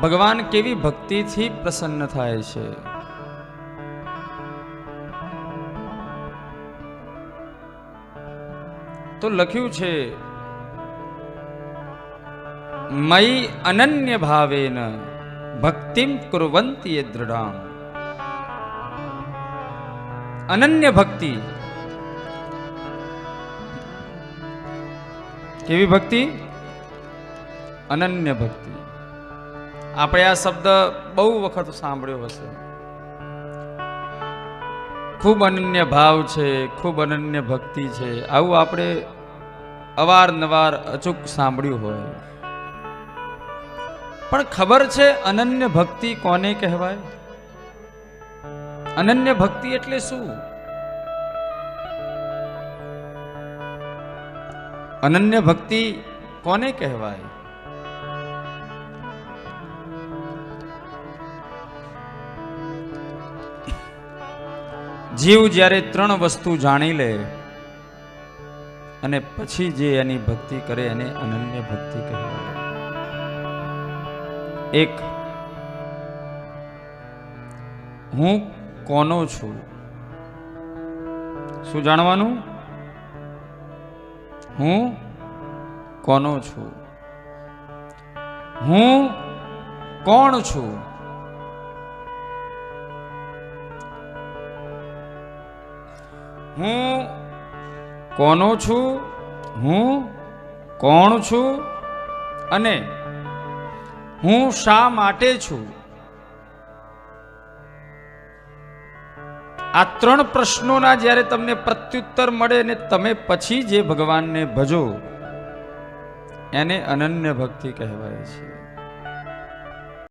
ભગવાન કેવી ભક્તિથી પ્રસન્ન થાય છે? તો લખ્યું છે, મયી અનન્ય ભાવેન ભક્તિમ કુરવંતી એ દૃઢામ. અનન્ય ભક્તિ. કેવી ભક્તિ? અનન્ય ભક્તિ. આપણે આ શબ્દ બહુ વખત સાંભળ્યો હશે. ખૂબ અનન્ય ભાવ છે, ખૂબ અનન્ય ભક્તિ છે. આવું આપણે અવારનવાર અચૂક સાંભળ્યું હોય. પણ ખબર છે અનન્ય ભક્તિ કોને કહેવાય? અનન્ય ભક્તિ એટલે શું? અનન્ય ભક્તિ કોને કહેવાય? જીવ જ્યારે ત્રણ વસ્તુ જાણી લે અને પછી જે એની ભક્તિ કરે એને અનન્ય ભક્તિ કહેવાય. એક, હું કોનો છું? શું જાણવાનું? હું કોનો છું? હું કોણ છું? હું કોનો છું? હું કોણ છું? અને હું શા માટે છું? આ ત્રણ પ્રશ્નોના જ્યારે તમને પ્રત્યુત્તર મળે ને તમે પછી જે ભગવાનને ભજો, એને અનન્ય ભક્તિ કહેવાય છે.